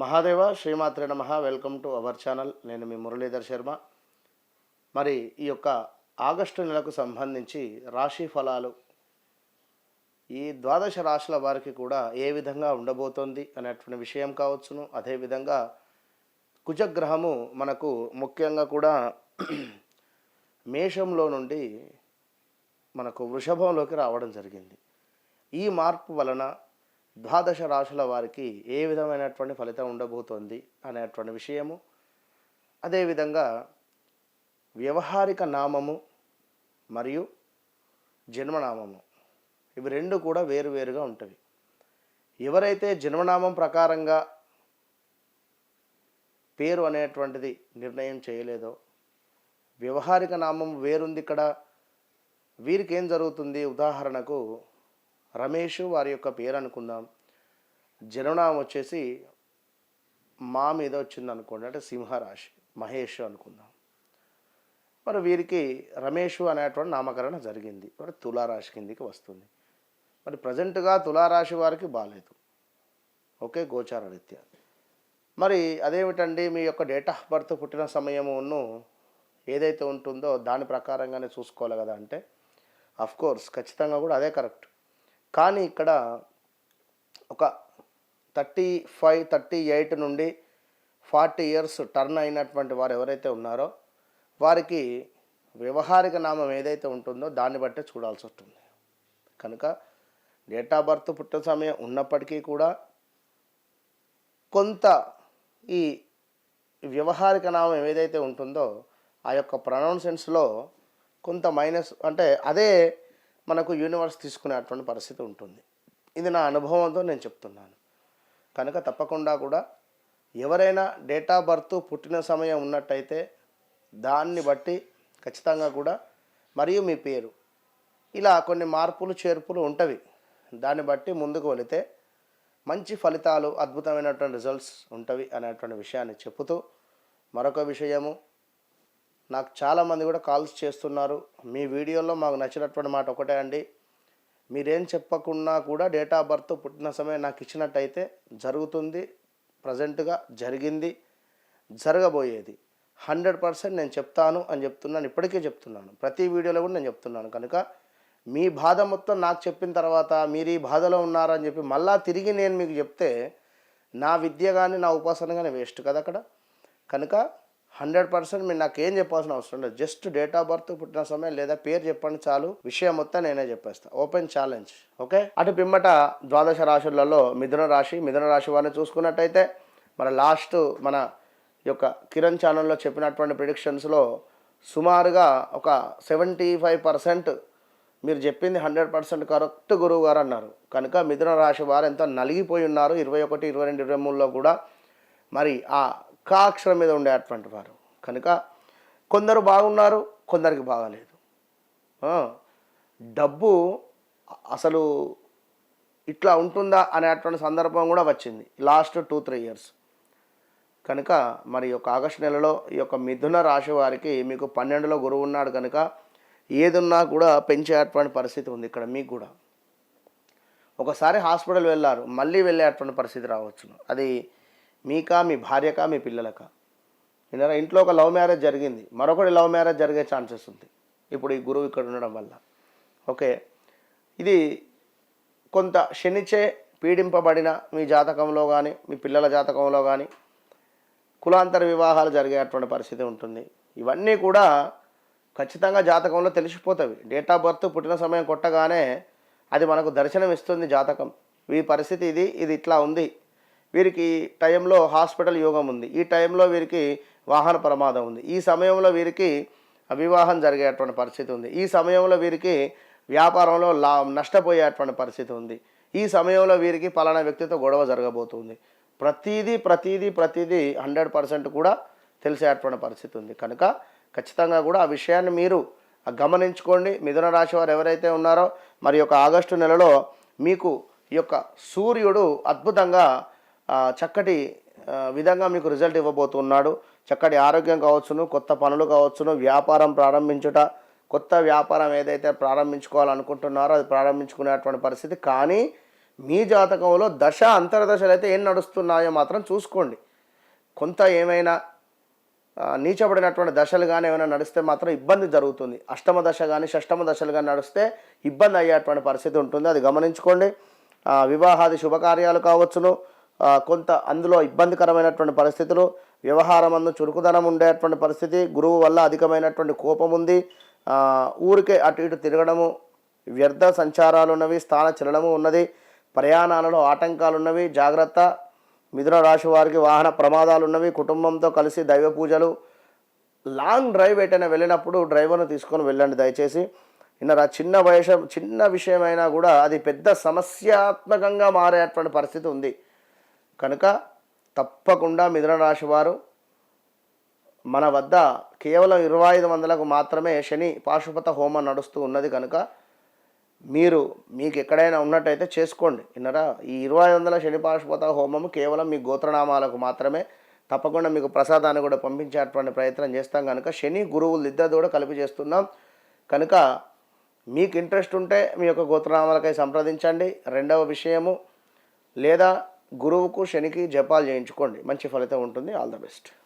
మహాదేవ శ్రీమాత్రే నమ. Welcome to our channel నేను మీ మురళీధర్ శర్మ. మరి ఈ యొక్క ఆగస్టు నెలకు సంబంధించి రాశి ఫలాలు ఈ ద్వాదశ రాశుల వారికి కూడా ఏ విధంగా ఉండబోతోంది అనేటువంటి విషయం కావచ్చును. అదేవిధంగా కుజగ్రహము మనకు ముఖ్యంగా కూడా మేషంలో నుండి మనకు వృషభంలోకి రావడం జరిగింది. ఈ మార్పు వలన ద్వాదశ రాశుల వారికి ఏ విధమైనటువంటి ఫలితం ఉండబోతోంది అనేటువంటి విషయము. అదేవిధంగా వ్యవహారిక నామము మరియు జన్మనామము ఇవి రెండు కూడా వేరువేరుగా ఉంటవి. ఎవరైతే జన్మనామం ప్రకారంగా పేరు అనేటువంటిది నిర్ణయం చేయలేదో వ్యవహారిక నామం వేరుంది ఇక్కడ వీరికి ఏం జరుగుతుంది? ఉదాహరణకు రమేష్ వారి యొక్క పేరు అనుకుందాం జననామం వచ్చేసి మా మీద వచ్చింది అనుకోండి అంటే సింహరాశి మహేష్ అనుకుందాం. మరి వీరికి రమేష్ అనేటువంటి నామకరణ జరిగింది. మరి తులారాశి కిందికి వస్తుంది. మరి ప్రజెంట్గా తులారాశి వారికి బాగాలేదు ఓకే గోచార రీత్యా మరి అదేమిటండి మీ యొక్క డేట్ ఆఫ్ బర్త్ పుట్టిన సమయమును ఏదైతే ఉంటుందో దాని ప్రకారంగానే చూసుకోవాలి కదా అంటే అఫ్కోర్స్ ఖచ్చితంగా కూడా అదే కరెక్ట్. కానీ ఇక్కడ ఒక థర్టీ ఫైవ్ థర్టీ ఎయిట్ నుండి ఫార్టీ ఇయర్స్ టర్న్ అయినటువంటి వారు ఎవరైతే ఉన్నారో వారికి వ్యవహారిక నామం ఏదైతే ఉంటుందో దాన్ని బట్టే చూడాల్సి వస్తుంది. కనుక డేట్ ఆఫ్ బర్త్ పుట్టిన సమయం ఉన్నప్పటికీ కూడా కొంత ఈ వ్యవహారిక నామం ఏదైతే ఉంటుందో ఆ యొక్క ప్రొనౌన్సెన్స్లో కొంత మైనస్ అంటే అదే మనకు యూనివర్స్ తీసుకునేటువంటి పరిస్థితి ఉంటుంది. ఇది నా అనుభవంతో నేను చెప్తున్నాను. కనుక తప్పకుండా కూడా ఎవరైనా డేట్ ఆఫ్ బర్త్ పుట్టిన సమయం ఉన్నట్టయితే దాన్ని బట్టి ఖచ్చితంగా కూడా మరియు మీ పేరు. ఇలా కొన్ని మార్పులు చేర్పులు ఉంటవి. దాన్ని బట్టి ముందుకు వెళితే మంచి ఫలితాలు అద్భుతమైనటువంటి రిజల్ట్స్ ఉంటవి అనేటువంటి విషయాన్ని చెబుతూ మరొక విషయము. నాకు చాలామంది కూడా కాల్స్ చేస్తున్నారు. మీ వీడియోలో మాకు నచ్చినటువంటి మాట ఒకటే అండి. మీరేం చెప్పకున్నా కూడా డేట్ ఆఫ్ బర్త్ పుట్టిన సమయం నాకు ఇచ్చినట్టయితే జరుగుతుంది. ప్రజెంట్గా జరిగింది. జరగబోయేది. హండ్రెడ్ పర్సెంట్ నేను చెప్తాను అని చెప్తున్నాను. ఇప్పటికే చెప్తున్నాను. ప్రతి వీడియోలో కూడా నేను చెప్తున్నాను. కనుక మీ బాధ మొత్తం నాకు చెప్పిన తర్వాత మీరు ఈ బాధలో ఉన్నారని చెప్పి మళ్ళా తిరిగి నేను మీకు చెప్తే నా విద్య కానీ నా ఉపాసన కానీ వేస్ట్ కదా అక్కడ. కనుక హండ్రెడ్ పర్సెంట్ మీరు నాకు ఏం చెప్పాల్సిన అవసరం లేదు. జస్ట్ డేట్ ఆఫ్ బర్త్ పుట్టిన సమయం లేదా పేరు చెప్పండి చాలు. విషయం మొత్తం నేనే చెప్పేస్తా. ఓపెన్ ఛాలెంజ్ ఓకే అటు పిమ్మట ద్వాదశ రాశులలో మిథున రాశి మిథున రాశి వారిని చూసుకున్నట్టయితే మన లాస్ట్ మన యొక్క కిరణ్ ఛానల్లో చెప్పినటువంటి ప్రిడిక్షన్స్లో సుమారుగా ఒక సెవెంటీ ఫైవ్ పర్సెంట్ మీరు చెప్పింది హండ్రెడ్ పర్సెంట్ కరెక్ట్ గురువు గారు అన్నారు. కనుక మిథున రాశి వారు ఎంతో నలిగిపోయి ఉన్నారు. ఇరవై ఒకటి ఇరవై రెండు ఇరవై మూడులో కూడా. మరి ఆ కా అక్షరం మీద ఉండేటువంటి వారు. కనుక కొందరు బాగున్నారు కొందరికి బాగాలేదు. డబ్బు అసలు ఇట్లా ఉంటుందా అనేటువంటి సందర్భం కూడా వచ్చింది. Last two three years. కనుక మరి యొక్క ఆగస్టు నెలలో ఈ యొక్క మిథున రాశి వారికి మీకు పన్నెండులో గురువు ఉన్నాడు కనుక ఏదున్నా కూడా పెంచేటువంటి పరిస్థితి ఉంది ఇక్కడ మీకు కూడా. ఒకసారి హాస్పిటల్ వెళ్ళారు మళ్ళీ వెళ్ళేటువంటి పరిస్థితి రావచ్చును. అది మీకా మీ భార్యకా మీ పిల్లలకా? విన్నారా? ఇంట్లో ఒక లవ్ మ్యారేజ్ జరిగింది. మరొకటి లవ్ మ్యారేజ్ జరిగే ఛాన్సెస్ ఉంది. ఇప్పుడు ఈ గురువు ఇక్కడ ఉండడం వల్ల. ఓకే. ఇది కొంత శనిచే పీడింపబడిన మీ జాతకంలో కానీ మీ పిల్లల జాతకంలో కానీ కులాంతర వివాహాలు జరిగేటువంటి పరిస్థితి ఉంటుంది. ఇవన్నీ కూడా ఖచ్చితంగా జాతకంలో తెలిసిపోతాయి డేట్ ఆఫ్ బర్త్ పుట్టిన సమయం కొట్టగానే అది మనకు దర్శనం ఇస్తుంది జాతకం. ఈ పరిస్థితి ఇది ఇది ఇట్లా ఉంది. వీరికి టైంలో హాస్పిటల్ యోగం ఉంది. ఈ టైంలో వీరికి వాహన ప్రమాదం ఉంది. ఈ సమయంలో వీరికి వివాహం జరిగేటువంటి పరిస్థితి ఉంది. ఈ సమయంలో వీరికి వ్యాపారంలో లా నష్టపోయేటువంటి పరిస్థితి ఉంది. ఈ సమయంలో వీరికి పలానా వ్యక్తితో గొడవ జరగబోతుంది. ప్రతిదీ ప్రతీదీ ప్రతీదీ హండ్రెడ్ పర్సెంట్ కూడా తెలిసేటువంటి పరిస్థితి ఉంది. కనుక ఖచ్చితంగా కూడా ఆ విషయాన్ని మీరు గమనించుకోండి. మిథున రాశి వారు ఎవరైతే ఉన్నారో మరి యొక్క ఆగస్టు నెలలో మీకు ఈ యొక్క సూర్యుడు అద్భుతంగా చక్కటి విధంగా మీకు రిజల్ట్ ఇవ్వబోతున్నాడు. చక్కటి ఆరోగ్యం కావచ్చును కొత్త పనులు కావచ్చును వ్యాపారం ప్రారంభించుట కొత్త వ్యాపారం ఏదైతే ప్రారంభించుకోవాలనుకుంటున్నారో అది ప్రారంభించుకునేటువంటి పరిస్థితి. కానీ మీ జాతకంలో దశ అంతర్దశలు అయితే ఏం నడుస్తున్నాయో మాత్రం చూసుకోండి. కొంత ఏమైనా నీచబడినటువంటి దశలు కానీ ఏమైనా నడిస్తే మాత్రం ఇబ్బంది జరుగుతుంది. అష్టమ దశ కానీ షష్టమ దశలు కానీ నడిస్తే ఇబ్బంది అయ్యేటువంటి పరిస్థితి ఉంటుంది. అది గమనించుకోండి. వివాహాది శుభకార్యాలు కావచ్చును. కొంత అందులో ఇబ్బందికరమైనటువంటి పరిస్థితులు వ్యవహారం అందు చురుకుదనం ఉండేటువంటి పరిస్థితి గురువు వల్ల అధికమైనటువంటి కోపం ఉంది. ఊరికే అటు ఇటు తిరగడము వ్యర్థ సంచారాలు ఉన్నవి స్థాన చలనము ఉన్నది ప్రయాణాలలో ఆటంకాలు ఉన్నవి జాగ్రత్త మిథున రాశి వారికి వాహన ప్రమాదాలు ఉన్నవి కుటుంబంతో కలిసి దైవ పూజలు లాంగ్ డ్రైవ్ ఎటైనా వెళ్ళినప్పుడు డ్రైవర్ను తీసుకొని వెళ్ళండి దయచేసి. ఇన్నరా చిన్న వయసు చిన్న విషయమైనా కూడా అది పెద్ద సమస్యాత్మకంగా మారేటువంటి పరిస్థితి ఉంది. కనుక తప్పకుండా మిథున రాశి వారు మన వద్ద కేవలం ఇరవై ఐదు వందలకు మాత్రమే శని పాశుపత హోమం నడుస్తూ ఉన్నది కనుక మీరు మీకు ఎక్కడైనా ఉన్నట్టయితే చేసుకోండి. విన్నరా? ఈ ఇరవై వందల శని పాశుపత హోమం కేవలం మీ గోత్రనామాలకు మాత్రమే. తప్పకుండా మీకు ప్రసాదాన్ని కూడా పంపించేటువంటి ప్రయత్నం చేస్తాం కనుక శని గురువులు ఇద్దరు కూడా కలిపి చేస్తున్నాం. కనుక మీకు ఇంట్రెస్ట్ ఉంటే మీ యొక్క గోత్రనామాలకై సంప్రదించండి. రెండవ విషయము లేదా గురువుకు శనికి జపాలు చేయించుకోండి. మంచి ఫలితం ఉంటుంది. All the best.